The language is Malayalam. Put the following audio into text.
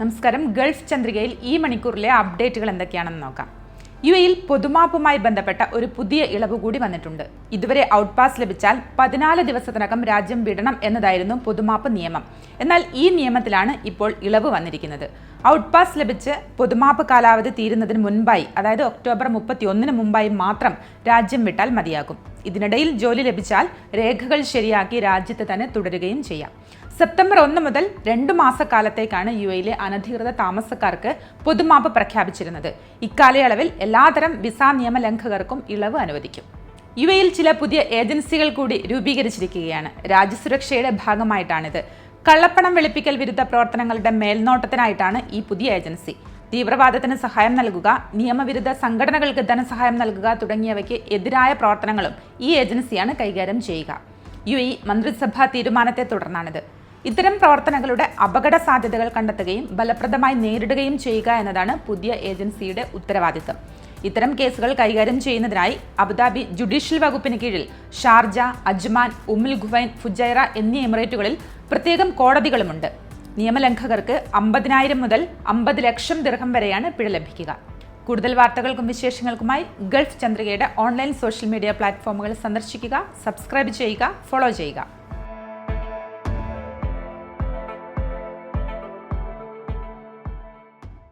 നമസ്കാരം. ഗൾഫ് ചന്ദ്രികയിൽ ഈ മണിക്കൂറിലെ അപ്ഡേറ്റുകൾ എന്തൊക്കെയാണെന്ന് നോക്കാം. യു എയിൽ പൊതുമാപ്പുമായി ബന്ധപ്പെട്ട ഒരു പുതിയ ഇളവ് കൂടി വന്നിട്ടുണ്ട്. ഇതുവരെ ഔട്ട് പാസ് ലഭിച്ചാൽ പതിനാല് ദിവസത്തിനകം രാജ്യം വിടണം എന്നതായിരുന്നു പൊതുമാപ്പ് നിയമം. എന്നാൽ ഈ നിയമത്തിലാണ് ഇപ്പോൾ ഇളവ് വന്നിരിക്കുന്നത്. ഔട്ട് പാസ് ലഭിച്ച് പൊതുമാപ്പ് കാലാവധി തീരുന്നതിന് മുൻപായി അതായത് ഒക്ടോബർ മുപ്പത്തി ഒന്നിന് മുമ്പായി മാത്രം രാജ്യം വിട്ടാൽ മതിയാകും. ഇതിനിടയിൽ ജോലി ലഭിച്ചാൽ രേഖകൾ ശരിയാക്കി രാജ്യത്ത് തന്നെ തുടരുകയും ചെയ്യാം. സെപ്റ്റംബർ ഒന്ന് മുതൽ രണ്ടു മാസക്കാലത്തേക്കാണ് യു എയിലെ അനധികൃത താമസക്കാർക്ക് പൊതുമാപ്പ് പ്രഖ്യാപിച്ചിരുന്നത്. ഇക്കാലയളവിൽ എല്ലാതരം വിസ നിയമലംഘകർക്കും ഇളവ് അനുവദിക്കും. യു എയിൽ ചില പുതിയ ഏജൻസികൾ കൂടി രൂപീകരിച്ചിരിക്കുകയാണ്. രാജ്യസുരക്ഷയുടെ ഭാഗമായിട്ടാണിത്. കള്ളപ്പണം വെളുപ്പിക്കൽ വിരുദ്ധ പ്രവർത്തനങ്ങളുടെ മേൽനോട്ടത്തിനായിട്ടാണ് ഈ പുതിയ ഏജൻസി. തീവ്രവാദത്തിന് സഹായം നൽകുക നിയമവിരുദ്ധ സംഘടനകൾക്ക് ധനസഹായം നൽകുക തുടങ്ങിയവയ്ക്ക് എതിരായ പ്രവർത്തനങ്ങളും ഈ ഏജൻസിയാണ് കൈകാര്യം ചെയ്യുക. യു ഇ മന്ത്രിസഭാ തീരുമാനത്തെ തുടർന്നാണിത്. ഇത്തരം പ്രവർത്തനങ്ങളുടെ അപകട സാധ്യതകൾ കണ്ടെത്തുകയും ഫലപ്രദമായി നേരിടുകയും ചെയ്യുക എന്നതാണ് പുതിയ ഏജൻസിയുടെ ഉത്തരവാദിത്തം. ഇത്തരം കേസുകൾ കൈകാര്യം ചെയ്യുന്നതിനായി അബുദാബി ജുഡീഷ്യൽ വകുപ്പിന് കീഴിൽ Sharjah Ajman Umm al Quwain Fujairah എന്നീ എമിറേറ്റുകളിൽ പ്രത്യേകം കോടതികളുമുണ്ട്. നിയമലംഘകർക്ക് അമ്പതിനായിരം മുതൽ അമ്പത് ലക്ഷം ദിർഹം വരെയാണ് പിഴ ലഭിക്കുക. കൂടുതൽ വാർത്തകൾക്കും വിശേഷങ്ങൾക്കുമായി ഗൾഫ് ചന്ദ്രികയുടെ ഓൺലൈൻ സോഷ്യൽ മീഡിയ പ്ലാറ്റ്ഫോമുകൾ സന്ദർശിക്കുക സബ്സ്ക്രൈബ് ചെയ്യുക ഫോളോ ചെയ്യുക.